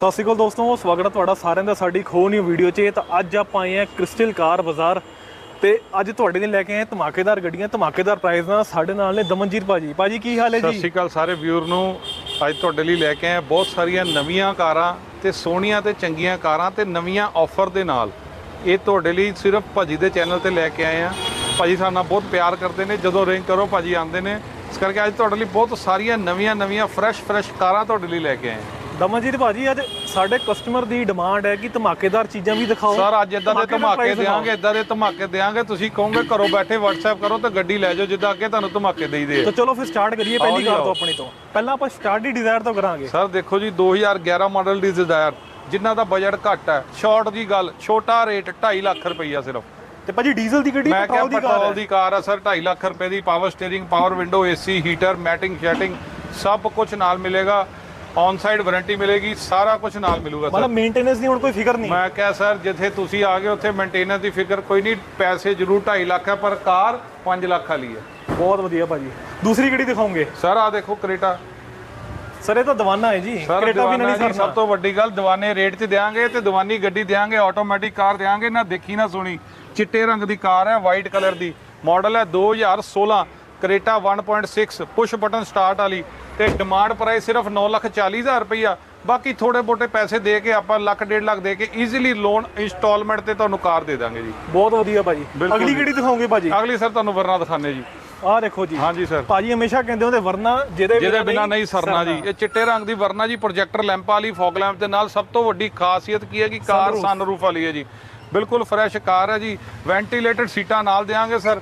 ਸਤਿ ਸ਼੍ਰੀ ਅਕਾਲ ਦੋਸਤੋ, ਸਵਾਗਤ ਹੈ ਤੁਹਾਡਾ ਸਾਰਿਆਂ ਦਾ ਸਾਡੀ ਖੋ ਨਿਊ ਵੀਡੀਓ 'ਚ। ਤਾਂ ਅੱਜ ਆਪਾਂ ਆਏ ਹਾਂ ਕ੍ਰਿਸਟਲ ਕਾਰ ਬਾਜ਼ਾਰ ਤੇ ਅੱਜ ਤੁਹਾਡੇ ਲਈ ਲੈ ਕੇ ਆਏ ਧਮਾਕੇਦਾਰ ਗੱਡੀਆਂ। ਧਮਾਕੇਦਾਰ ਪ੍ਰਾਈਸ ਨਾਲ ਸਾਡੇ ਨਾਲ ਨੇ ਦਮਨਜੀਤ ਭਾਜੀ। ਭਾਜੀ, ਕੀ ਹਾਲ ਹੈ ਸਤਿ ਸ਼੍ਰੀ ਅਕਾਲ ਸਾਰੇ ਵਿਊਰ ਨੂੰ। ਅੱਜ ਤੁਹਾਡੇ ਲਈ ਲੈ ਕੇ ਆਏ ਬਹੁਤ ਸਾਰੀਆਂ ਨਵੀਆਂ ਕਾਰਾਂ ਤੇ ਸੋਹਣੀਆਂ ਤੇ ਚੰਗੀਆਂ ਕਾਰਾਂ ਤੇ ਨਵੀਆਂ ਆਫਰ ਦੇ ਨਾਲ। ਇਹ ਤੁਹਾਡੇ ਲਈ ਸਿਰਫ ਭਾਜੀ ਦੇ ਚੈਨਲ ਤੇ ਲੈ ਕੇ ਆਏ ਆ ਭਾਜੀ ਸਾਡੇ ਨਾਲ ਬਹੁਤ ਪਿਆਰ ਕਰਦੇ ਨੇ, ਜਦੋਂ ਰਿੰਗ ਕਰੋ ਭਾਜੀ ਆਉਂਦੇ ਨੇ। ਇਸ ਕਰਕੇ ਅੱਜ ਤੁਹਾਡੇ ਲਈ ਬਹੁਤ ਸਾਰੀਆਂ ਨਵੀਆਂ ਨਵੀਆਂ ਫਰੈਸ਼ ਫਰੈਸ਼ ਕਾਰਾਂ ਤੁਹਾਡੇ ਲਈ ਲੈ ਕੇ ਆਏ ਹਾਂ। ਦਮਨਜੀਤ ਭਾਜੀ ਅੱਜ ਸਾਡੇ ਕਸਟਮਰ ਦੀ ਡਿਮਾਂਡ ਹੈ ਕਿ ਧਮਾਕੇਦਾਰ ਚੀਜ਼ਾਂ ਵੀ ਦਿਖਾਓ। ਸਰ ਅੱਜ ਇਦਾਂ ਦੇ ਧਮਾਕੇ। ਦੇਾਂਗੇ ਇਦਾਂ ਦੇ ਧਮਾਕੇ ਦੇਾਂਗੇ ਤੁਸੀਂ ਕਹੋਗੇ ਘਰੋਂ ਬੈਠੇ WhatsApp ਕਰੋ ਤੇ ਗੱਡੀ ਲੈ ਜਾਓ ਜਿੱਦਾਂ ਅੱਗੇ ਤੁਹਾਨੂੰ ਧਮਾਕੇ ਦੇਈਦੇ ਆ। ਤਾਂ ਚਲੋ ਫਿਰ ਸਟਾਰਟ ਕਰੀਏ ਪਹਿਲੀ ਕਾਰ। ਤੋਂ ਆਪਣੀ ਤੋਂ। ਪਹਿਲਾਂ ਆਪਾਂ ਸਟਾਰਟ ਹੀ ਡਿਜ਼ਾਇਰ ਤੋਂ ਕਰਾਂਗੇ। ਸਰ ਦੇਖੋ ਜੀ 2011 ਮਾਡਲ ਦੀ ਡਿਜ਼ਾਇਰ ਜਿਨ੍ਹਾਂ ਦਾ ਬਜਟ ਘੱਟ ਹੈ ਸ਼ਾਰਟ ਦੀ ਗੱਲ ਛੋਟਾ ਰੇਟ 2.5 ਲੱਖ ਰੁਪਈਆ ਸਿਰਫ। ਤੇ ਭਾਜੀ ਡੀਜ਼ਲ ਦੀ ਗੱਡੀ ਪੈਟਰੋਲ ਦੀ ਕਾਰ ਪੈਟਰੋਲ ਹੈ? ਦੀ ਕਾਰ ਆ ਸਰ 2.5 ਲੱਖ ਰੁਪਏ ਦੀ power steering power window AC heater matting ਸ਼ੈਟਿੰਗ ਸਭ ਕੁਝ ਨਾਲ ਮਿਲੇਗਾ। ਔਨ ਸਾਈਡ ਵਾਰੰਟੀ ਮਿਲੇਗੀ ਸਾਰਾ ਕੁਝ ਨਾਲ ਮਿਲੂਗਾ ਸਰ ਮਤਲਬ ਮੇਨਟੇਨੈਂਸ ਦੀ ਹੁਣ ਕੋਈ ਫਿਕਰ ਨਹੀਂ। ਮੈਂ ਕਿਹਾ ਸਰ ਜਿੱਥੇ ਤੁਸੀਂ ਆ ਗਏ ਉੱਥੇ ਮੇਨਟੇਨੈਂਸ ਦੀ ਫਿਕਰ ਕੋਈ ਨਹੀਂ ਪੈਸੇ ਜ਼ਰੂਰ 2.5 ਲੱਖ ਹੈ ਪਰ ਕਾਰ 5 ਲੱਖ ਵਾਲੀ ਹੈ। ਬਹੁਤ ਵਧੀਆ ਭਾਜੀ। ਦੂਸਰੀ ਗੱਡੀ ਦਿਖਾਉਂਗੇ ਸਰ ਆ ਦੇਖੋ ਕਰੇਟਾ। ਸਰ ਇਹ ਤਾਂ ਦਵਾਨਾ ਹੈ ਜੀ। ਸਰ ਕ੍ਰੇਟਾ ਵੀ ਨਹੀਂ ਜੀ ਸਰਨਾ। ਸਭ ਤੋਂ ਵੱਡੀ ਗੱਲ ਦੀਵਾਨੇ ਰੇਟ 'ਚ ਦੇਾਂਗੇ ਤੇ ਦੀਵਾਨੀ ਗੱਡੀ ਦੇਾਂਗੇ ਆਟੋਮੈਟਿਕ ਕਾਰ ਦੇਾਂਗੇ ਨਾ ਦੇਖੀ ਨਾ ਸੁਣੀ। ਚਿੱਟੇ ਰੰਗ ਦੀ ਕਾਰ ਹੈ ਵਾਈਟ ਕਲਰ ਦੀ। ਮਾਡਲ ਹੈ 2016 ਕਰੇਟਾ 1.6 ਪੁਸ਼ ਬਟਨ ਸਟਾਰਟ ਵਾਲੀ ਤੇ ਡਿਮਾਂਡ ਪ੍ਰਾਈਸ ਸਿਰਫ 9,40,000 ਰੁਪਈਆ। ਬਾਕੀ ਥੋੜੇ ਬੋਟੇ ਪੈਸੇ ਦੇ ਕੇ ਆਪਾਂ ਲੱਖ ਡੇਢ ਲੱਖ ਦੇ ਕੇ ਈਜ਼ੀਲੀ ਲੋਨ ਇੰਸਟਾਲਮੈਂਟ ਤੇ ਤੁਹਾਨੂੰ ਕਾਰ ਦੇ ਦਾਂਗੇ ਜੀ। ਬਹੁਤ ਵਧੀਆ ਭਾਜੀ। ਅਗਲੀ। ਗੱਡੀ ਦਿਖਾਉਂਗੇ ਭਾਜੀ? ਅਗਲੀ ਸਰ ਤੁਹਾਨੂੰ ਵਰਨਾ ਦਿਖਾਣੇ ਜੀ। ਆਹ ਦੇਖੋ ਜੀ। ਹਾਂਜੀ ਸਰ। ਭਾਜੀ ਹਮੇਸ਼ਾ ਕਹਿੰਦੇ ਹੁੰਦੇ ਵਰਨਾ ਜਿਹਦੇ ਜਿਹਦੇ ਬਿਨਾ ਨਹੀਂ ਸਰਨਾ ਜੀ। ਇਹ ਚਿੱਟੇ ਰੰਗ ਦੀ ਵਰਨਾ ਜੀ ਪ੍ਰੋਜੈਕਟਰ ਲੈਂਪ ਵਾਲੀ ਫੌਗ ਲੈਂਪ ਦੇ ਨਾਲ ਸਭ ਤੋਂ ਵੱਡੀ ਖਾਸੀਅਤ ਕੀ ਹੈ ਕਿ ਕਾਰ ਸਨਰੂਫ ਵਾਲੀ ਹੈ ਜੀ। ਬਿਲਕੁਲ ਫਰੈਸ਼ ਕਾਰ ਹੈ ਜੀ। ਵੈਂਟੀਲੇਟਡ ਸੀਟਾਂ ਨਾਲ ਦੇਾਂਗੇ ਸਰ।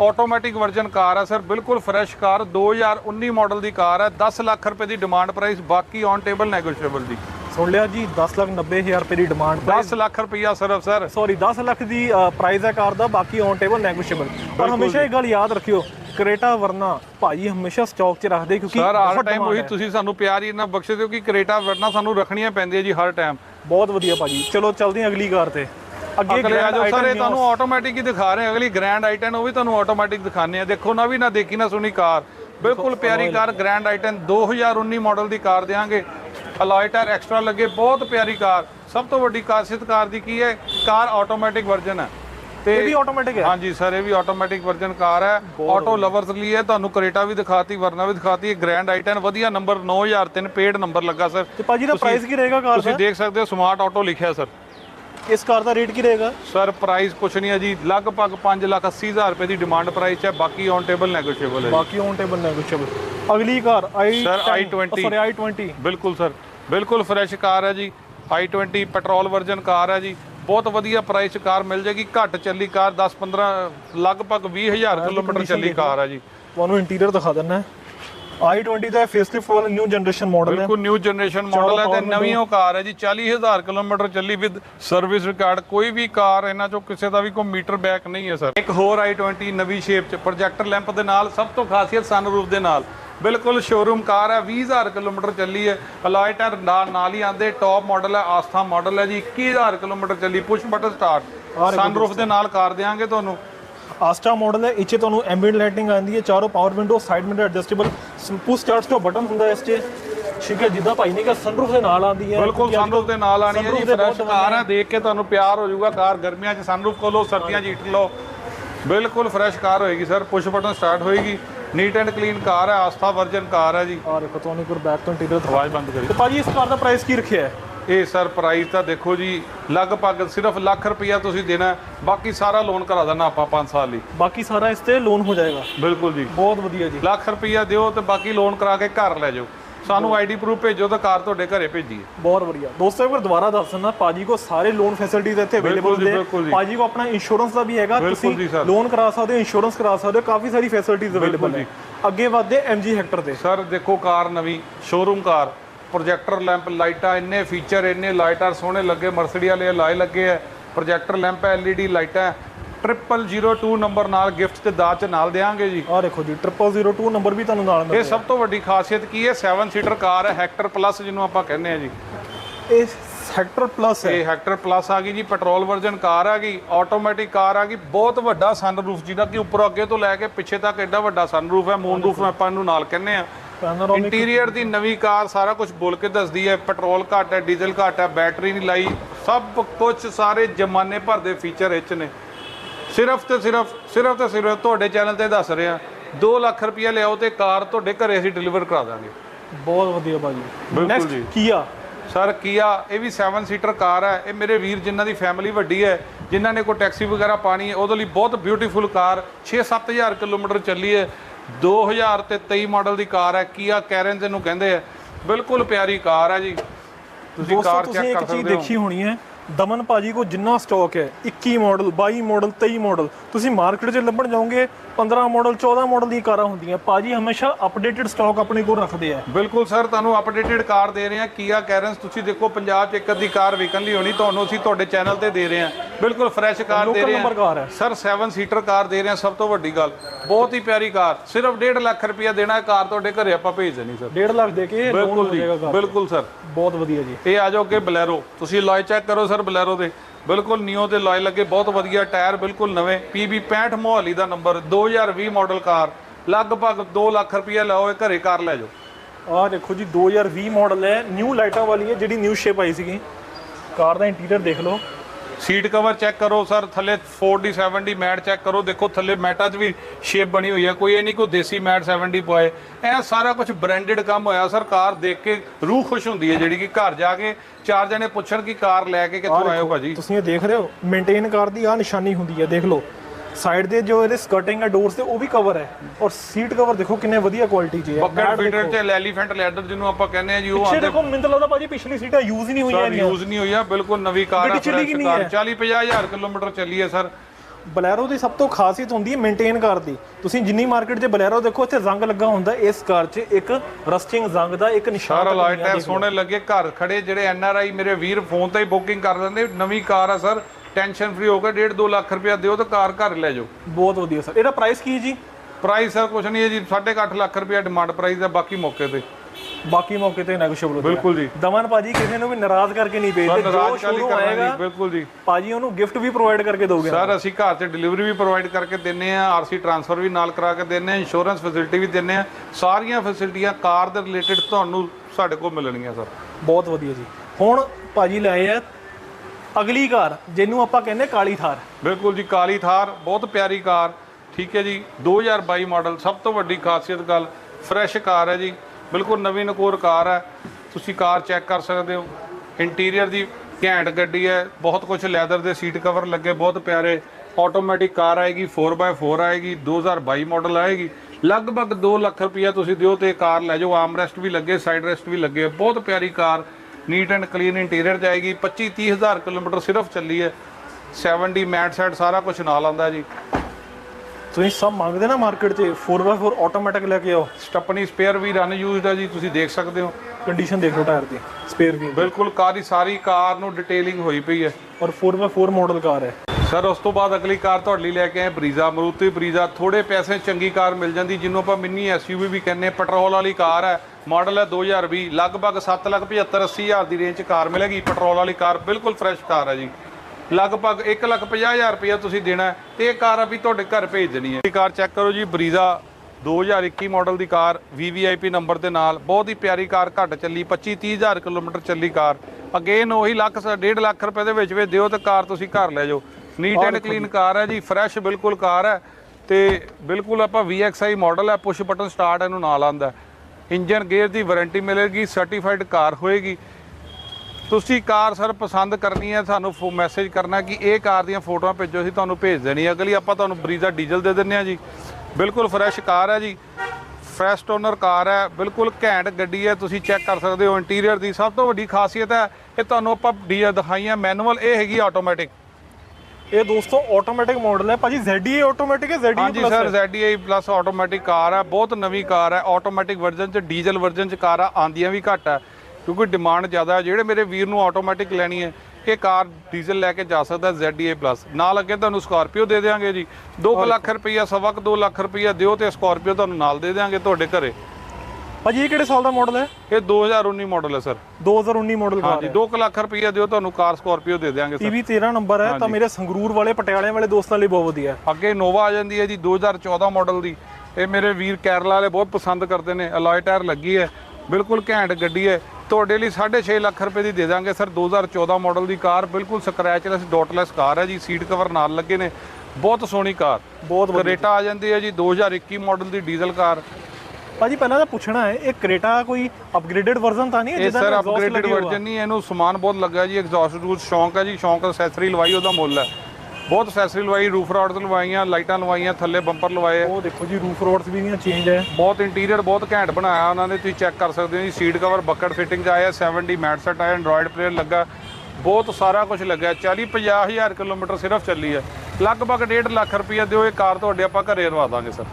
ਆਟੋਮੈਟਿਕ ਵਰਜ਼ਨ ਕਾਰ ਹੈ ਸਰ ਬਿਲਕੁਲ ਫਰੈਸ਼ ਕਾਰ 2019 ਮਾਡਲ ਦੀ ਕਾਰ ਹੈ 10 ਲੱਖ ਰੁਪਏ ਦੀ ਡਿਮਾਂਡ ਪ੍ਰਾਈਸ ਬਾਕੀ ਔਨ ਟੇਬਲ ਨੈਗੋਸ਼ੀਏਬਲ ਜੀ। ਸੁਣ ਲਿਆ ਜੀ 10 ਲੱਖ 90 ਹਜ਼ਾਰ ਰੁਪਏ ਦੀ ਡਿਮਾਂਡ 10 ਲੱਖ ਰੁਪਈਆ ਸਿਰਫ ਸਰ। ਸੌਰੀ 10 ਲੱਖ ਦੀ ਪ੍ਰਾਈਸ ਹੈ ਕਾਰ ਦਾ ਬਾਕੀ ਔਨ ਟੇਬਲ ਨੈਗੋਸ਼ੀਏਬਲ ਪਰ ਹਮੇਸ਼ਾ ਇਹ ਗੱਲ ਯਾਦ ਰੱਖਿਓ ਕਰੇਟਾ ਵਰਨਾ ਭਾਜੀ ਹਮੇਸ਼ਾ ਸਟਾਕ 'ਚ ਰੱਖਦੇ ਕਿਉਂਕਿ ਸਰ ਹਰ ਟਾਈਮ ਉਹੀ ਹੈ। ਤੁਸੀਂ ਸਾਨੂੰ ਪਿਆਰ ਹੀ ਇੰਨਾ ਬਖਸ਼ੇ ਦਿਓ ਕਿ ਕਰੇਟਾ ਵਰਨਾ ਸਾਨੂੰ ਰੱਖਣੀਆਂ ਪੈਂਦੀਆਂ ਜੀ ਹਰ ਟਾਈਮ ਬਹੁਤ ਵਧੀਆ ਭਾਜੀ। ਚਲੋ ਚੱਲਦੇ ਹਾਂ ਅਗਲੀ ਕਾਰ ਤੇ। ਅੱਗੇ ਅਗਲੇ ਆ ਜਾਓ ਸਰ ਇਹ ਤੁਹਾਨੂੰ ਆਟੋਮੈਟਿਕ ਹੀ ਦਿਖਾ ਰਹੇ ਅਗਲੀ ਗ੍ਰੈਂਡ ਆਈਟਨ ਉਹ ਵੀ ਤੁਹਾਨੂੰ ਆਟੋਮੈਟਿਕ ਦਿਖਾਣੇ ਆ ਦੇਖੋ ਨਾ ਵੀ ਨਾ ਦੇਖੀ ਨਾ ਸੁਣੀ ਕਾਰ। ਬਿਲਕੁਲ ਪਿਆਰੀ ਕਾਰ ਗ੍ਰੈਂਡ ਆਈਟਨ 2019 ਮਾਡਲ ਦੀ ਕਾਰ ਦੇਾਂਗੇ ਅਲਾਈ ਟਾਇਰ ਐਕਸਟਰਾ ਲੱਗੇ ਬਹੁਤ ਪਿਆਰੀ ਕਾਰ। ਸਭ ਤੋਂ ਵੱਡੀ ਖਾਸੀਅਤ ਕਾਰ ਦੀ ਕੀ ਹੈ? ਕਾਰ ਆਟੋਮੈਟਿਕ ਵਰਜ਼ਨ ਹੈ। ਤੇ ਇਹ ਵੀ ਆਟੋਮੈਟਿਕ ਹੈ? ਹਾਂਜੀ ਸਰ ਇਹ ਵੀ ਆਟੋਮੈਟਿਕ ਵਰਜ਼ਨ ਕਾਰ ਹੈ। ਆਟੋ ਲਵਰਸ ਲਈ ਹੈ ਤੁਹਾਨੂੰ ਕਰੇਟਾ ਵੀ ਦਿਖਾਤੀ ਵਰਨਾ ਵੀ ਦਿਖਾਤੀ। ਇਹ ਗ੍ਰੈਂਡ ਆਈਟਨ ਵਧੀਆ ਨੰਬਰ 9003 ਪੇਡ ਨੰਬਰ ਲੱਗਾ ਸਰ। ਤੇ ਭਾਜੀ ਦਾ ਤੁਸੀਂ- ਪ੍ਰਾਈਸ ਕੀ ਰਹੇਗਾ ਕਾਰ ਤੁਸੀਂ ਦਾ? ਦੇਖ ਸਕਦੇ ਹੋ ਸਮਾਰਟ ਆਟੋ ਲਿਖਿਆ ਸਰ। ਇਸ ਕਾਰ ਦਾ ਰੇਟ ਕੀ ਰਹੇਗਾ? ਸਰ ਪ੍ਰਾਈਸ ਕੁਛ ਨਹੀਂ ਹੈ ਜੀ। ਲਗਭਗ 5 ਲੱਖ 80 ਹਜ਼ਾਰ ਰੁਪਏ ਦੀ ਡਿਮਾਂਡ ਪ੍ਰਾਈਸ ਹੈ। ਬਾਕੀ ਔਨ ਟੇਬਲ ਨੈਗੋਸ਼ੀਏਬਲ ਹੈ ਜੀ। ਬਾਕੀ ਔਨ ਟੇਬਲ ਨੈਗੋਸ਼ੀਏਬਲ ਅਗਲੀ ਕਾਰ i Sir, i20 sorry i20 ਬਿਲਕੁਲ ਸਰ। ਬਿਲਕੁਲ ਫਰੈਸ਼ ਕਾਰ ਹੈ ਜੀ। i20 ਪੈਟਰੋਲ ਵਰਜ਼ਨ ਕਾਰ ਹੈ ਜੀ। ਬਹੁਤ ਵਧੀਆ ਪ੍ਰਾਈਸ 'ਚ ਕਾਰ ਮਿਲ ਜਾਏਗੀ। ਘੱਟ ਚੱਲੀ ਕਾਰ 10 15 ਲਗਭਗ 20000 ਕਿਲੋਮੀਟਰ ਚੱਲੀ ਕਾਰ ਹੈ ਜੀ। ਤੁਹਾਨੂੰ ਇੰਟੀਰੀਅਰ ਦਿਖਾ ਦਿੰਨਾ i20 ਦਾ ਫੇਸਲਿਫਟ ਵਾਲਾ ਨਿਊ ਜਨਰੇਸ਼ਨ ਮਾਡਲ ਹੈ। ਬਿਲਕੁਲ ਨਿਊ ਜਨਰੇਸ਼ਨ ਮਾਡਲ ਹੈ ਤੇ ਨਵੀਂ ਉਹ ਕਾਰ ਹੈ ਜੀ 40000 ਕਿਲੋਮੀਟਰ ਚੱਲੀ ਵਿਦ ਸਰਵਿਸ ਰਿਕਾਰਡ ਕੋਈ ਵੀ ਕਾਰ ਇਹਨਾਂ ਚੋਂ ਕਿਸੇ ਦਾ ਵੀ ਕੋਈ ਮੀਟਰ ਬੈਕ ਨਹੀਂ ਹੈ ਸਰ ਇੱਕ ਹੋਰ i20 ਨਵੀਂ ਸ਼ੇਪ 'ਚ ਪ੍ਰੋਜੈਕਟਰ ਲੈਂਪ ਦੇ ਨਾਲ ਸਭ ਤੋਂ ਖਾਸੀਅਤ ਸਨਰੂਫ ਦੇ ਨਾਲ। ਬਿਲਕੁਲ ਸ਼ੋਰੂਮ ਕਾਰ ਹੈ 20000 ਕਿਲੋਮੀਟਰ ਚੱਲੀ ਹੈ। ਅਲਾਈ ਟਾਇਰ ਨਾਲ ਨਾਲ ਹੀ ਆਂਦੇ ਟੌਪ ਮਾਡਲ ਹੈ ਆਸਥਾ ਮਾਡਲ ਹੈ ਜੀ 21000 ਕਿਲੋਮੀਟਰ ਚੱਲੀ ਪੁਸ਼ ਬਟਨ ਸਟਾਰਟ ਸਨਰੂਫ ਦੇ ਨਾਲ ਕਾਰ ਦੇਾਂਗੇ ਤੁਹਾਨੂੰ। ਆਸਟਾ ਮਾਡਲ ਹੈ ਇੱਥੇ ਤੁਹਾਨੂੰ ਐਂਬੀਐਂਟ ਲਾਈਟਿੰਗ ਆਉਂਦੀ ਹੈ ਚਾਰੋਂ power window side mirror adjustable push start ਤੋਂ ਬਟਨ ਹੁੰਦਾ ਹੈ ਇਸ 'ਚ। ਠੀਕ ਹੈ ਜਿੱਦਾਂ ਭਾਈ ਨੇ ਕਿਹਾ ਸਨਰੂਫ ਦੇ ਨਾਲ ਆਉਂਦੀ ਹੈ। ਬਿਲਕੁਲ ਸਨਰੂਫ ਦੇ ਨਾਲ ਆਣੀ ਹੈ ਜੀ ਫਰੈਸ਼ ਕਾਰ ਹੈ ਦੇਖ ਕੇ ਤੁਹਾਨੂੰ ਪਿਆਰ ਹੋ ਜਾਊਗਾ ਕਾਰ ਗਰਮੀਆਂ 'ਚ ਸਨਰੂਫ ਖੋਲੋ ਸਰਦੀਆਂ 'ਚ ਹੀਟ ਲਓ। ਬਿਲਕੁਲ ਫਰੈਸ਼ ਕਾਰ ਹੋਏਗੀ ਸਰ ਪੁਸ਼ ਬਟਨ ਸਟਾਰਟ ਹੋਏਗੀ। ਨੀਟ ਐਂਡ ਕਲੀਨ ਕਾਰ ਹੈ ਆਸਥਾ ਵਰਜਨ ਕਾਰ ਹੈ ਜੀ। ਆ ਦੇਖੋ ਤੁਹਾਨੂੰ ਇੱਕ ਵਾਰ ਬੈਕ ਤੋਂ ਇੰਟੀਰੀਅਰ ਦਿਖਾ ਆਵਾਜ਼ ਬੰਦ ਕਰੀ। ਤੇ ਭਾਜੀ ਇਸ ਕਾਰ ਦਾ ਪ੍ਰਾਈਸ ਕੀ ਰੱਖਿਆ ਹੈ? ਇਹ ਸਰ ਪ੍ਰਾਈਸ ਤਾਂ ਦੇਖੋ ਜੀ ਲਗਭਗ ਸਿਰਫ ਲੱਖ ਰੁਪਈਆ ਤੁਸੀਂ ਦੇਣਾ ਬਾਕੀ ਸਾਰਾ ਲੋਨ ਕਰਾ ਦੇਣਾ ਆਪਾਂ 5 ਸਾਲ ਲਈ। ਬਾਕੀ ਸਾਰਾ ਇਸ ਤੇ ਲੋਨ ਹੋ ਜਾਏਗਾ। ਬਿਲਕੁਲ ਜੀ। ਬਹੁਤ ਵਧੀਆ ਜੀ। ਲੱਖ ਰੁਪਈਆ ਦਿਓ ਤੇ ਬਾਕੀ ਲੋਨ ਕਰਾ ਕੇ ਘਰ ਲੈ ਜਾਓ। ਸਾਨੂੰ ਆਈਡੀ ਪ੍ਰੂਫ ਭੇਜੋ ਤਾਂ ਕਾਰ ਤੁਹਾਡੇ ਘਰੇ ਭੇਜੀਏ। ਬਹੁਤ ਵਧੀਆ। ਦੋਸਤੋ ਇੱਕ ਵਾਰ ਦੁਬਾਰਾ ਦੱਸ ਦਿੰਦਾ ਭਾਜੀ ਕੋ ਸਾਰੇ ਲੋਨ ਫੈਸਿਲਿਟੀਜ਼ ਇੱਥੇ ਅਵੇਲੇਬਲ ਨੇ ਬਿਲਕੁਲ ਜੀ। ਭਾਜੀ ਕੋ ਆਪਣਾ ਇੰਸ਼ੋਰੈਂਸ ਦਾ ਵੀ ਹੈਗਾ। ਤੁਸੀਂ। ਲੋਨ ਕਰਾ ਸਕਦੇ ਹੋ ਇੰਸ਼ੋਰੈਂਸ ਕਰਾ ਸਕਦੇ ਹੋ ਕਾਫੀ ਸਾਰੀ ਫੈਸਿਲਿਟੀਜ਼ ਅਵੇਲੇਬਲ ਨੇ। ਅੱਗੇ ਵਧਦੇ MG ਹੈਕਟਰ ਦੇ ਸਰ ਦੇਖੋ ਕਾਰ ਨਵੀਂ ਸ਼ੋਰੂਮ ਕਾਰ। ਪ੍ਰੋਜੈਕਟਰ ਲੈਂਪ ਲਾਈਟਾਂ ਇੰਨੇ ਫੀਚਰ ਇੰਨੇ ਲਾਈਟਾਂ ਸੋਹਣੇ ਲੱਗੇ ਮਰਸਡੀ ਵਾਲੇ ਲਾਏ ਲੱਗੇ ਆ। ਪ੍ਰੋਜੈਕਟਰ ਲੈਂਪ ਹੈ LED ਲਾਈਟਾਂ 3002 ਨੰਬਰ ਨਾਲ ਗਿਫਟ ਤੇ ਦਾਜ ਚ ਨਾਲ ਦੇਾਂਗੇ ਜੀ। ਆਹ ਦੇਖੋ ਜੀ 0002 ਨੰਬਰ ਵੀ ਤੁਹਾਨੂੰ ਨਾਲ ਇਹ ਮਿਲਦਾ ਸਭ ਤੋਂ ਵੱਡੀ ਖਾਸੀਅਤ ਕੀ ਹੈ? 7 ਸੀਟਰ ਕਾਰ ਹੈ ਹੈਕਟਰ ਪਲੱਸ ਜਿਹਨੂੰ ਆਪਾਂ ਕਹਿੰਦੇ ਆ ਜੀ। ਇਹ ਹੈਕਟਰ ਪਲੱਸ ਹੈ। ਇਹ ਹੈਕਟਰ ਪਲੱਸ ਆ ਗਈ ਜੀ ਪੈਟਰੋਲ ਵਰਜ਼ਨ ਕਾਰ ਆ ਗਈ ਆਟੋਮੈਟਿਕ ਕਾਰ ਆ ਗਈ। ਬਹੁਤ ਵੱਡਾ ਸਨਰੂਫ ਜਿਹਦਾ ਕਿ ਉੱਪਰੋਂ ਅੱਗੇ ਤੋਂ ਲੈ ਕੇ ਪਿੱਛੇ ਤੱਕ ਐਡਾ ਵੱਡਾ ਸਨਰੂਫ ਹੈ ਮੂਨ ਰੂਫ ਆਪਾਂ ਇਹਨੂੰ ਨਾਲ ਕਹਿੰਦੇ ਆ। ਪੈਨੋਰਾਮਿਕ ਇੰਟੀਰੀਅਰ ਦੀ ਨਵੀਂ ਕਾਰ ਸਾਰਾ ਕੁਝ ਬੋਲ ਕੇ ਦੱਸਦੀ ਹੈ। ਪੈਟਰੋਲ ਘੱਟ ਹੈ ਡੀਜ਼ਲ ਘੱਟ ਹੈ ਬੈਟਰੀ ਨਹੀਂ ਲਾਈ। ਸਭ ਕੁਝ ਸਾਰੇ ਜਮਾਨੇ ਭਰ ਦੇ ਫੀਚਰ ਇਹ 'ਚ ਨੇ। ਸਿਰਫ ਤੇ ਸਿਰਫ ਸਿਰਫ ਤੇ ਸਿਰਫ ਤੁਹਾਡੇ ਚੈਨਲ ਤੇ ਦੱਸ ਰਿਹਾ। 2 ਲੱਖ ਰੁਪਇਆ ਲਿਆਓ ਤੇ ਕਾਰ ਤੁਹਾਡੇ ਘਰੇ ਅਸੀਂ ਡਿਲੀਵਰ ਕਰਾ ਦਾਂਗੇ। ਬਹੁਤ ਵਧੀਆ ਬਿਲਕੁਲ ਨੈਕਸਟ। ਕੀਆ ਸਰ ਕੀਆ ਇਹ ਵੀ 7 ਸੀਟਰ ਕਾਰ ਹੈ। ਇਹ ਮੇਰੇ ਵੀਰ ਜਿਨ੍ਹਾਂ ਦੀ ਫੈਮਿਲੀ ਵੱਡੀ ਹੈ ਜਿਨ੍ਹਾਂ ਨੇ ਕੋਈ ਟੈਕਸੀ ਵਗੈਰਾ ਪਾਣੀ ਹੈ ਉਹਦੇ ਲਈ ਬਹੁਤ ਬਿਊਟੀਫੁਲ ਕਾਰ। 6-7000 ਕਿਲੋਮੀਟਰ ਚੱਲੀ ਹੈ। 2000 ਤੇ 23 ਮਾਡਲ ਦੀ ਕਾਰ ਹੈ। ਕੀਆ ਕੈਰਨਸ ਇਹਨੂੰ ਕਹਿੰਦੇ ਆ। ਬਿਲਕੁਲ ਪਿਆਰੀ ਕਾਰ ਹੈ ਜੀ। ਤੁਸੀਂ ਕਾਰ ਚੈੱਕ ਕਰ ਸਕਦੇ ਹੋ। ਦੇਖੀ ਹੋਣੀ ਹੈ। ਦਮਨ ਭਾਜੀ ਕੋ ਜਿੰਨਾ ਸਟਾਕ ਹੈ 21 ਮਾਡਲ 22 ਮਾਡਲ 23 ਮਾਡਲ ਤੁਸੀਂ ਮਾਰਕੀਟ 'ਚ ਲੱਭਣ ਜਾਓਗੇ 15 ਮਾਡਲ 14 ਮਾਡਲ ਦੀ ਕਾਰਾਂ ਹੁੰਦੀਆਂ। ਭਾਜੀ ਹਮੇਸ਼ਾ ਅਪਡੇਟਡ ਸਟਾਕ ਆਪਣੇ ਕੋਲ ਰੱਖਦੇ ਆ। ਬਿਲਕੁਲ ਸਰ ਤੁਹਾਨੂੰ ਅਪਡੇਟਡ ਕਾਰ ਦੇ ਰਹੇ ਹਾਂ ਕੀਆ ਕੈਰਨਸ ਤੁਸੀਂ ਦੇਖੋ ਪੰਜਾਬ 'ਚ ਇੱਕ ਅੱਧੀ ਕਾਰ ਵਿਕਣ ਲਈ ਹੋਣੀ ਤੁਹਾਨੂੰ ਅਸੀਂ ਤੁਹਾਡੇ ਚੈਨਲ ਤੇ ਦੇ ਰਹੇ ਹਾਂ। ਬਿਲਕੁਲ ਫਰੈਸ਼ ਕਾਰ ਦੇ ਰਹੇ number ਕਾਰ ਹੈ। ਹਾਂ। ਸਰ 7 ਸੀਟਰ ਕਾਰ ਦੇ ਰਹੇ ਹਾਂ ਸਭ ਤੋਂ ਵੱਡੀ ਗੱਲ ਬਹੁਤ ਹੀ ਪਿਆਰੀ ਕਾਰ ਸਿਰਫ 1.5 ਲੱਖ ਰੁਪਇਆ ਦੇਣਾ ਕਾਰ ਤੁਹਾਡੇ ਘਰੇ ਆਪਾਂ ਭੇਜ ਦੇਣੀ ਸਰ। 1.5 ਲੱਖ ਦੇ ਕੇ ਬਿਲਕੁਲ ਸਰ। ਬਹੁਤ ਵਧੀਆ ਜੀ। ਇਹ ਆ ਜਾਓ ਕਿ ਬਲੈਰੋ ਤੁਸੀਂ ਲੋਏ ਚੈੱਕ ਕਰੋ ਸਰ ਬਲੈਰੋ ਦੇ। ਬਿਲਕੁਲ ਨਿਓ ਤੇ ਲਾਏ ਲੱਗੇ, ਬਹੁਤ ਵਧੀਆ ਟਾਇਰ, ਬਿਲਕੁਲ ਨਵੇਂ। PB 65 ਮੋਹਾਲੀ ਦਾ ਨੰਬਰ 2020 ਮਾਡਲ ਕਾਰ। ਲਗਭਗ 2 ਲੱਖ ਰੁਪਇਆ ਲਾਓ ਇਹ, ਘਰੇ ਕਾਰ ਲੈ ਜਾਓ। ਆਹ ਦੇਖੋ ਜੀ 2020 ਮਾਡਲ ਹੈ, ਨਿਊ ਲਾਈਟਾਂ ਵਾਲੀ ਹੈ, ਜਿਹੜੀ ਨਿਊ ਸ਼ੇਪ ਆਈ ਸੀਗੀ। ਕਾਰ ਦਾ ਇੰਟੀਰੀਅਰ ਦੇਖ ਲਓ। ਸੀਟ ਕਵਰ ਚੈੱਕ ਕਰੋ ਸਰ ਥੱਲੇ 4D 70 ਮੈਟ ਚੈੱਕ ਕਰੋ ਦੇਖੋ ਥੱਲੇ ਮੈਟਾਂ 'ਚ ਵੀ ਸ਼ੇਪ ਬਣੀ ਹੋਈ ਹੈ ਕੋਈ ਇਹ ਨਹੀਂ ਕੋਈ ਦੇਸੀ ਮੈਟ 70 ਪਾਏ ਇਹ ਸਾਰਾ ਕੁਝ ਬ੍ਰਾਂਡਡ ਕੰਮ ਹੋਇਆ ਸਰ ਕਾਰ ਦੇਖ ਕੇ ਰੂਹ ਖੁਸ਼ ਹੁੰਦੀ ਹੈ ਜਿਹੜੀ ਕਿ ਘਰ ਜਾ ਕੇ ਚਾਰ ਜਣੇ ਪੁੱਛਣ ਕਿ ਕਾਰ ਲੈ ਕੇ ਕਿੱਥੋਂ ਆਏ ਹੋ ਭਾਜੀ? ਤੁਸੀਂ ਇਹ ਦੇਖ ਰਹੇ ਹੋ ਮੇਨਟੇਨ ਕਾਰ ਦੀ ਆ ਨਿਸ਼ਾਨੀ ਹੁੰਦੀ ਹੈ ਦੇਖ ਲਓ। ਸਾਈਡ ਦੇ ਜੋ ਇਹਦੇ ਸਕਰਟਿੰਗ ਹੈ ਡੋਰਸ ਤੇ ਉਹ ਵੀ ਕਵਰ ਹੈ। ਔਰ ਸੀਟ ਕਵਰ ਦੇਖੋ ਕਿੰਨੇ ਵਧੀਆ ਕੁਆਲਿਟੀ 'ਚ ਹੈ ਬੱਕਟ ਫੀਟਰ ਤੇ ਐਲੀਫੈਂਟ ਲੈਡਰ ਜਿਹਨੂੰ ਆਪਾਂ ਕਹਿੰਦੇ ਆ ਜੀ ਉਹ ਆਂਦੇ ਦੇਖੋ ਤਾਂ ਲੱਗਦਾ ਭਾਜੀ ਪਿਛਲੀ ਸੀਟਾਂ ਯੂਜ਼ ਹੀ ਨਹੀਂ ਹੋਈਆਂ ਇਹਨੀਆਂ ਯੂਜ਼ ਨਹੀਂ ਹੋਈ ਆ ਬਿਲਕੁਲ ਨਵੀਂ ਕਾਰ ਆ ਗੱਡੀ ਚੱਲੀ fresh ਕਿੰਨੀ ਕਾਰ ਹੈ? 40 50000 ਕਿਲੋਮੀਟਰ ਚੱਲੀ ਹੈ ਸਰ। ਬਲੈਰੋ ਦੀ ਸਭ ਤੋਂ ਖਾਸੀਅਤ ਹੁੰਦੀ ਹੈ ਮੇਨਟੇਨ ਕਾਰ ਦੀ। ਤੁਸੀਂ ਜਿੰਨੀ ਮਾਰਕੀਟ 'ਚ ਬਲੈਰੋ ਦੇਖੋ ਇੱਥੇ ਜ਼ੰਗ ਲੱਗਾ ਹੁੰਦਾ ਇਸ ਕਾਰ 'ਚ ਇੱਕ ਰਸਟਿੰਗ ਜ਼ੰਗ ਦਾ ਇੱਕ ਨਿਸ਼ਾਨ ਸਾਰਾ ਲਾਈਟ ਨਹੀਂ ਆ ਦੇਖੋ। ਸੋਹਣੇ ਲੱਗੇ। ਘਰ ਖੜੇ ਜਿਹੜੇ ਐਨ ਆਰ ਆਈ ਮੇਰੇ ਵੀਰ ਫੋਨ ਤੇ ਹੀ ਬੁਕਿੰਗ ਕਰ ਦਿੰਦੇ ਨਵੀਂ ਕਾਰ ਆ ਸਰ। ਟੈਨਸ਼ਨ ਫ੍ਰੀ ਹੋ ਕੇ 1.5 2 ਲੱਖ ਰੁਪਇਆ ਦਿਓ ਤੇ ਕਾਰ ਘਰ ਲੈ ਜਾਓ। ਬਹੁਤ ਵਧੀਆ ਸਰ। ਇਹਦਾ ਪ੍ਰਾਈਸ ਕੀ ਹੈ ਜੀ? ਪ੍ਰਾਈਸ ਸਰ ਕੁਛ ਨਹੀਂ ਹੈ ਜੀ 8.5 ਲੱਖ ਰੁਪਇਆ ਡਿਮਾਂਡ ਪ੍ਰਾਈਸ ਹੈ ਬਾਕੀ ਮੌਕੇ ਤੇ। ਬਾਕੀ ਮੌਕੇ ਤੇ ਨੈਗੋਸ਼ੀਏਬਲ ਹੁੰਦਾ ਬਿਲਕੁਲ ਜੀ। ਦਮਨ ਭਾਜੀ ਕਿਸੇ ਨੂੰ ਵੀ ਨਾਰਾਜ਼ ਕਰਕੇ ਨਹੀਂ ਭੇਜਦੇ। ਜੋ ਸ਼ੁਰੂ ਜੀ ਬਿਲਕੁਲ ਜੀ। ਭਾਜੀ ਉਹਨੂੰ ਗਿਫਟ ਵੀ ਪ੍ਰੋਵਾਈਡ ਕਰਕੇ ਦੋਗੇ ਸਰ ਅਸੀਂ ਘਰ 'ਚ ਡਿਲੀਵਰੀ ਵੀ ਪ੍ਰੋਵਾਈਡ ਕਰਕੇ ਦਿੰਨੇ ਆ ਆਰਸੀ ਟ੍ਰਾਂਸਫਰ ਵੀ ਨਾਲ ਕਰਾ ਕੇ ਦਿੰਨੇ ਆ ਇੰਸ਼ੋਰੈਂਸ ਫੈਸਿਲਿਟੀ ਵੀ ਦਿੰਨੇ ਆ। ਸਾਰੀਆਂ ਫੈਸਿਲਿਟੀਆਂ ਕਾਰ ਦੇ ਰਿਲੇਟਡ ਤੁਹਾਨੂੰ ਸਾਡੇ ਕੋਲ ਮਿਲਣਗੀਆਂ ਸਰ। ਬਹੁਤ ਵਧੀਆ ਜੀ। ਹੁਣ ਭਾਜੀ ਲਏ ਆ ਅਗਲੀ ਕਾਰ, ਜਿਹਨੂੰ ਆਪਾਂ ਕਹਿੰਦੇ ਕਾਲੀ ਥਾਰ। ਬਿਲਕੁਲ ਜੀ, ਕਾਲੀ ਥਾਰ, ਬਹੁਤ ਪਿਆਰੀ ਕਾਰ। ਠੀਕ ਹੈ ਜੀ 2022 ਮਾਡਲ, ਸਭ ਤੋਂ ਵੱਡੀ ਖਾਸੀਅਤ ਗੱਲ, ਫਰੈਸ਼ ਕਾਰ ਹੈ ਜੀ। ਬਿਲਕੁਲ ਨਵੀਂ ਨਕੋਰ ਕਾਰ ਹੈ। ਤੁਸੀਂ ਕਾਰ ਚੈੱਕ ਕਰ ਸਕਦੇ ਹੋ। ਇੰਟੀਰੀਅਰ ਦੀ ਘੈਂਟ ਗੱਡੀ ਹੈ। ਬਹੁਤ ਕੁਝ ਲੈਦਰ ਦੇ ਸੀਟ ਕਵਰ ਲੱਗੇ, ਬਹੁਤ ਪਿਆਰੇ ਆਟੋਮੈਟਿਕ ਕਾਰ ਆਏਗੀ 4x4 ਆਏਗੀ 2022 ਮਾਡਲ ਆਏਗੀ। ਲਗਭਗ 2 ਲੱਖ ਰੁਪਇਆ ਤੁਸੀਂ ਦਿਓ ਤੇ ਕਾਰ ਲੈ ਜਾਓ। ਆਰਮ ਰੈਸਟ ਵੀ ਲੱਗੇ ਸਾਈਡ ਰੈਸਟ ਵੀ ਲੱਗੇ। ਬਹੁਤ ਪਿਆਰੀ car. Neat and clean interior ਜਾਏਗੀ। 25 30 ਹਜ਼ਾਰ ਕਿਲੋਮੀਟਰ ਸਿਰਫ ਚੱਲੀ ਹੈ। 70 ਮੈਟ ਸਾਈਡ ਸਾਰਾ ਕੁਝ ਨਾਲ ਆਉਂਦਾ ਜੀ। ਤੁਸੀਂ ਸਭ ਮੰਗਦੇ ਨਾ ਮਾਰਕੀਟ 'ਚ? 4x4 ਆਟੋਮੈਟਿਕ ਲੈ ਕੇ ਆਓ। ਸਟੱਪਨੀ ਸਪੇਅਰ ਵੀ ਰਨ ਯੂਜ਼ਡ ਹੈ ਜੀ ਤੁਸੀਂ ਦੇਖ ਸਕਦੇ ਹੋ। ਕੰਡੀਸ਼ਨ ਦੇਖ ਲਓ ਟਾਇਰ ਦੀ ਸਪੇਅਰ ਵੀ ਬਿਲਕੁਲ ਕਾਰ ਦੀ ਸਾਰੀ ਕਾਰ ਨੂੰ ਡਿਟੇਲਿੰਗ ਹੋਈ ਪਈ ਹੈ। ਔਰ 4x4 ਮਾਡਲ ਕਾਰ ਹੈ। ਸਰ, ਉਸ ਤੋਂ ਬਾਅਦ ਅਗਲੀ ਕਾਰ ਤੁਹਾਡੇ ਲਈ ਲੈ ਕੇ ਆਏ ਬਰੀਜ਼ਾ। ਮਰੂਤੀ ਬਰੀਜ਼ਾ ਥੋੜੇ ਪੈਸੇ ਚੰਗੀ ਕਾਰ ਮਿਲ ਜਾਂਦੀ, ਜਿਹਨੂੰ ਆਪਾਂ ਮਿੰਨੀ ਐਸਯੂਵੀ ਵੀ ਕਹਿੰਦੇ ਹਾਂ। ਪੈਟਰੋਲ ਵਾਲੀ ਕਾਰ ਹੈ, ਮਾਡਲ ਹੈ 2020 ਲਗਭਗ 7 ਲੱਖ 75 80 ਹਜ਼ਾਰ ਦੀ ਰੇਂਜ 'ਚ ਕਾਰ ਮਿਲੇਗੀ। ਪੈਟਰੋਲ ਵਾਲੀ ਕਾਰ ਬਿਲਕੁਲ ਫਰੈਸ਼ ਕਾਰ ਹੈ ਜੀ। ਲਗਭਗ 1 ਲੱਖ 50 ਹਜ਼ਾਰ ਰੁਪਇਆ ਤੁਸੀਂ ਦੇਣਾ ਹੈ ਤੇ ਇਹ ਕਾਰ ਵੀ ਤੁਹਾਡੇ ਘਰ ਭੇਜ ਦੇਣੀ ਹੈ। ਇਹ ਕਾਰ ਚੈੱਕ ਕਰੋ ਜੀ, ਬਰੀਜ਼ਾ 2021 ਮਾਡਲ ਦੀ ਕਾਰ VVIP ਨੰਬਰ ਦੇ ਨਾਲ। ਬਹੁਤ ਹੀ ਪਿਆਰੀ ਕਾਰ, ਘੱਟ ਚੱਲੀ 25 30 ਹਜ਼ਾਰ ਕਿਲੋਮੀਟਰ ਚੱਲੀ ਕਾਰ। ਅਗੇਨ ਉਹੀ ਲੱਖ 1.5 ਲੱਖ ਰੁਪਏ ਦੇ ਵਿੱਚ ਵਿੱਚ ਦਿਓ ਤੇ ਕਾਰ ਤੁਸੀਂ ਘਰ ਲੈ ਜਾਓ। ਨੀਟ ਐਂਡ ਕਲੀਨ ਕਾਰ ਹੈ ਜੀ ਫਰੈਸ਼ ਬਿਲਕੁਲ ਕਾਰ ਹੈ ਤੇ ਬਿਲਕੁਲ ਆਪਾਂ VXI ਮਾਡਲ ਹੈ ਪੁਸ਼ ਬਟਨ ਸਟਾਰਟ ਇਹਨੂੰ ਨਾਲ ਆਂਦਾ ਇੰਜਨ ਗੇਅਰ ਦੀ ਵਾਰੰਟੀ ਮਿਲੇਗੀ ਸਰਟੀਫਾਈਡ ਕਾਰ ਹੋਏਗੀ। ਤੁਸੀਂ ਕਾਰ ਸਰ ਪਸੰਦ ਕਰਨੀ ਹੈ ਸਾਨੂੰ ਮੈਸੇਜ ਕਰਨਾ ਕਿ ਇਹ ਕਾਰ ਦੀਆਂ ਫੋਟੋਆਂ ਭੇਜੋ ਅਸੀਂ ਤੁਹਾਨੂੰ ਭੇਜ ਦੇਣੀ ਅਗਲੀ ਆਪਾਂ ਤੁਹਾਨੂੰ ਬਰੀਜ਼ਾ ਡੀਜ਼ਲ ਦੇ ਦਿੰਨੇ ਆ ਜੀ। ਬਿਲਕੁਲ ਫਰੈਸ਼ ਕਾਰ ਹੈ ਜੀ। ਫਰੈਸ਼ ਟੋਨਰ ਕਾਰ ਹੈ ਬਿਲਕੁਲ ਘੈਂਟ ਗੱਡੀ ਹੈ ਤੁਸੀਂ ਚੈੱਕ ਕਰ ਸਕਦੇ ਹੋ। ਇੰਟੀਰੀਅਰ ਦੀ ਸਭ ਤੋਂ ਵੱਡੀ ਖਾਸੀਅਤ ਹੈ ਇਹ ਤੁਹਾਨੂੰ ਆਪਾਂ ਡੀ ਦਿਖਾਈਆਂ ਮੈਨੂਅਲ ਇਹ ਹੈਗੀ ਆਟੋਮੈਟਿਕ ਇਹ ਦੋਸਤੋ ਆਟੋਮੈਟਿਕ ਮਾਡਲ ਹੈ। ਭਾਜੀ ZDA ਆਟੋਮੈਟਿਕ ਹੈ? ZDA ਹਾਂਜੀ sir ZDI plus automatic car ਹੈ। ਬਹੁਤ ਨਵੀਂ ਕਾਰ ਹੈ। ਆਟੋਮੈਟਿਕ ਵਰਜ਼ਨ ਚ ਡੀਜ਼ਲ ਵਰਜ਼ਨ ਚ ਕਾਰ ਆਂਦੀਆਂ ਵੀ ਘੱਟ ਹੈ। ਕਿਉਂਕਿ ਡਿਮਾਂਡ ਜ਼ਿਆਦਾ ਹੈ। ਜਿਹੜੇ ਮੇਰੇ ਵੀਰ ਨੂੰ ਆਟੋਮੈਟਿਕ ਲੈਣੀ ਹੈ ਇਹ ਕਾਰ ਡੀਜ਼ਲ ਲੈ ਕੇ ਜਾ ਸਕਦਾ ZDA ਪਲੱਸ ਨਾਲ ਅੱਗੇ ਤੁਹਾਨੂੰ ਸਕਾਰਪੀਓ ਦੇ ਦੇਵਾਂਗੇ ਜੀ। 2 ਲੱਖ ਰੁਪਈਆ ਸਵਾ ਕੁ 2 ਲੱਖ ਰੁਪਈਆ ਦਿਓ ਤੇ ਸਕਾਰਪੀਓ ਤੁਹਾਨੂੰ ਨਾਲ ਦੇ ਦੇਵਾਂਗੇ ਤੁਹਾਡੇ ਘਰੇ। ਭਾਜੀ ਇਹ ਕਿਹੜੇ ਸਾਲ ਦਾ ਮਾਡਲ ਹੈ? ਇਹ 2019 ਮਾਡਲ ਹੈ ਸਰ। 2019 ਮਾਡਲ ਕਾਰ ਹਾਂਜੀ 2 ਲੱਖ ਰੁਪਈਆ ਦਿਓ ਤੁਹਾਨੂੰ ਕਾਰ ਸਕਾਰਪੀਓ ਦੇ ਦੇਵਾਂਗੇ ਸਰ। PV 13 ਨੰਬਰ ਹੈ ਤਾਂ ਮੇਰੇ ਸੰਗਰੂਰ ਵਾਲੇ ਪਟਿਆਲੇ ਵਾਲੇ ਦੋਸਤਾਂ ਲਈ ਬਹੁਤ ਵਧੀਆ ਅੱਗੇ ਨੋਵਾ ਆ ਜਾਂਦੀ ਹੈ ਜੀ 2014 ਮਾਡਲ ਦੀ। ਇਹ ਮੇਰੇ ਵੀਰ ਕੇਰਲਾ ਵਾਲੇ ਬਹੁਤ ਪਸੰਦ ਕਰਦੇ ਨੇ ਅਲੋਏ ਟਾਇਰ ਲੱਗੀ ਹੈ ਬਿਲਕੁਲ ਘੈਂਟ ਗੱਡੀ ਹੈ। ਤੁਹਾਡੇ ਲਈ 6.5 ਲੱਖ ਰੁਪਏ ਦੀ ਦੇ ਦਾਂਗੇ ਸਰ 2014 ਮਾਡਲ ਦੀ ਕਾਰ ਬਿਲਕੁਲ ਸਕ੍ਰੈਚਲੈਸ ਡਾਟਲੈਸ ਕਾਰ ਹੈ ਜੀ ਸੀਟ ਕਵਰ ਨਾਲ ਲੱਗੇ ਨੇ ਬਹੁਤ ਸੋਹਣੀ ਕਾਰ। ਬਹੁਤ ਵਧੀਆ। ਕਰੇਟਾ ਆ ਜਾਂਦੀ ਹੈ ਜੀ 2021 ਮਾਡਲ ਦੀ ਡੀਜ਼ਲ ਕਾਰ। ਭਾਜੀ ਪਹਿਲਾਂ ਤਾਂ ਪੁੱਛਣਾ ਹੈ ਇਹ ਕਰੇਟਾ ਕੋਈ ਅਪਗ੍ਰੇਡਡ ਵਰਜ਼ਨ ਤਾਂ ਨਹੀਂ ਹੈ ਇਹ ਜਿਹਦਾ ਸਰ ਅਪਗ੍ਰੇਡਡ? ਵਰਜ਼ਨ ਨਹੀਂ ਇਹਨੂੰ ਸਮਾਨ ਬਹੁਤ ਲੱਗਾ ਜੀ ਐਗਜ਼ੌਸਟ ਰੂਟ ਸ਼ੌਂਕ ਹੈ ਜੀ ਸ਼ੌਂਕ ਅਸੈਸਰੀ ਲਵਾਈ ਉਹਦਾ ਮੁੱਲ ਹੈ। ਬਹੁਤ ਅਸੈਸਰੀ ਲਵਾਈ ਰੂਫ ਰਾਡਸ ਲਵਾਈਆਂ ਲਾਈਟਾਂ ਲਵਾਈਆਂ ਥੱਲੇ ਬੰਪਰ ਲਵਾਏ। ਉਹ ਦੇਖੋ ਜੀ ਰੂਫ ਰੋਡਸ ਵੀ ਦੀਆਂ ਚੇਂਜ ਹੈ। ਬਹੁਤ ਇੰਟੀਰੀਅਰ ਬਹੁਤ ਘੈਂਟ ਬਣਾਇਆ ਉਹਨਾਂ ਨੇ ਤੁਸੀਂ ਚੈੱਕ ਕਰ ਸਕਦੇ ਹੋ ਜੀ ਸੀਟ ਕਵਰ ਬੱਕਟ ਫਿਟਿੰਗ ਆਇਆ 70 ਮੈਟ ਸੈਟ ਆਇਆ ਐਂਡਰੋਇਡ ਪਲੇਅਰ ਲੱਗਾ। ਬਹੁਤ ਸਾਰਾ ਕੁਝ ਲੱਗਾ 40 50 ਹਜ਼ਾਰ ਕਿਲੋਮੀਟਰ ਸਿਰਫ ਚੱਲੀ ਹੈ। ਲਗਭਗ 1.5 ਲੱਖ ਰੁਪਏ ਦਿਓ ਇਹ ਕਾਰ ਤੁਹਾਡੇ ਆਪਾਂ ਘਰੇ ਲਵਾ ਦਾਂਗੇ ਸਰ।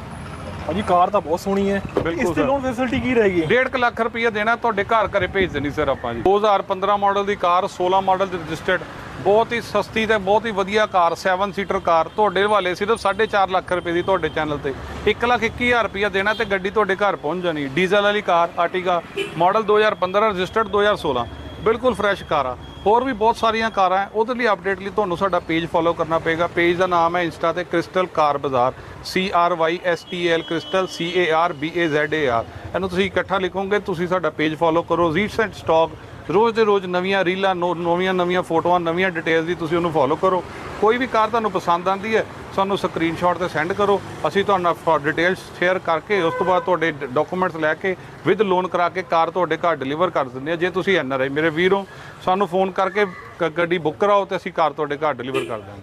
ਭਾਜੀ ਕਾਰ ਤਾਂ ਬਹੁਤ ਸੋਹਣੀ ਹੈ। ਬਿਲਕੁਲ ਇਸ ਤੇ। ਲੋਨ ਫੈਸਿਲਿਟੀ ਕੀ ਰਹੇਗੀ? 1.5 ਲੱਖ ਰੁਪਏ ਦੇਣਾ ਤੁਹਾਡੇ ਘਰ ਘਰੇ ਭੇਜ ਦੇਣੀ ਸਰ ਆਪਾਂ ਜੀ। 2015 ਮਾਡਲ ਦੀ ਕਾਰ 16 ਮਾਡਲ ਦੀ ਰਜਿਸਟਰਡ ਬਹੁਤ ਹੀ ਸਸਤੀ ਤੇ ਬਹੁਤ ਹੀ ਵਧੀਆ ਕਾਰ 7 ਸੀਟਰ ਕਾਰ ਤੁਹਾਡੇ ਵਾਲੇ ਸਿਰਫ 4.5 ਲੱਖ ਰੁਪਏ ਦੀ ਤੁਹਾਡੇ ਚੈਨਲ ਤੇ। 1 ਲੱਖ 21000 ਰੁਪਏ ਦੇਣਾ ਤੇ ਗੱਡੀ ਤੁਹਾਡੇ ਘਰ ਪਹੁੰਚ ਜਾਣੀ। ਡੀਜ਼ਲ ਵਾਲੀ ਕਾਰ ਆਰਟੀਗਾ ਮਾਡਲ 2015 ਰਜਿਸਟਰਡ 2016 ਬਿਲਕੁਲ ਫਰੈਸ਼ ਕਾਰ ਆ। ਹੋਰ ਵੀ ਬਹੁਤ ਸਾਰੀਆਂ ਕਾਰਾਂ ਹੈ। ਉਹਦੇ ਲਈ ਅਪਡੇਟ ਲਈ ਤੁਹਾਨੂੰ ਸਾਡਾ ਪੇਜ ਫੋਲੋ ਕਰਨਾ ਪਏਗਾ। ਪੇਜ ਦਾ ਨਾਮ ਹੈ ਇੰਸਟਾ ਤੇ ਕ੍ਰਿਸਟਲ ਕਾਰ ਬਾਜ਼ਾਰ C R Y S T L crystal C A R B A Z A R ਇਹਨੂੰ ਤੁਸੀਂ ਇਕੱਠਾ ਲਿਖੋਗੇ, ਤੁਸੀਂ ਸਾਡਾ ਪੇਜ ਫੋਲੋ ਕਰੋ। ਰੀਸੈਂਟ ਸਟਾਕ ਰੋਜ਼ ਦੇ ਰੋਜ਼ ਨਵੀਆਂ ਰੀਲਾਂ, ਨੋ- ਨਵੀਆਂ ਨਵੀਆਂ ਫੋਟੋਆਂ, ਨਵੀਆਂ ਡਿਟੇਲਸ ਦੀ ਤੁਸੀਂ ਉਹਨੂੰ ਫੋਲੋ ਕਰੋ। ਕੋਈ ਵੀ ਕਾਰ ਤੁਹਾਨੂੰ ਪਸੰਦ ਆਂਦੀ ਹੈ, ਸਾਨੂੰ ਸਕਰੀਨਸ਼ਾਟ ਤੇ ਸੈਂਡ ਕਰੋ। ਅਸੀਂ ਤੁਹਾਨੂੰ ਡਿਟੇਲਸ ਸ਼ੇਅਰ ਕਰਕੇ, ਉਸ ਤੋਂ ਬਾਅਦ ਤੁਹਾਡੇ ਡਾਕੂਮੈਂਟਸ ਲੈ ਕੇ ਵਿਦ ਲੋਨ ਕਰਾ ਕੇ ਕਾਰ ਤੁਹਾਡੇ ਘਰ ਡਿਲੀਵਰ ਕਰ ਦਿੰਦੇ ਆ ਜੇ ਤੁਸੀਂ ਐਨ ਆਰ ਆਈ ਮੇਰੇ ਵੀਰੋ, ਸਾਨੂੰ ਫੋਨ ਕਰਕੇ ਗੱਡੀ ਬੁੱਕ ਕਰਾਓ ਤੇ ਅਸੀਂ ਕਾਰ ਤੁਹਾਡੇ ਘਰ ਡਿਲੀਵਰ ਕਰ ਦਾਂਗੇ।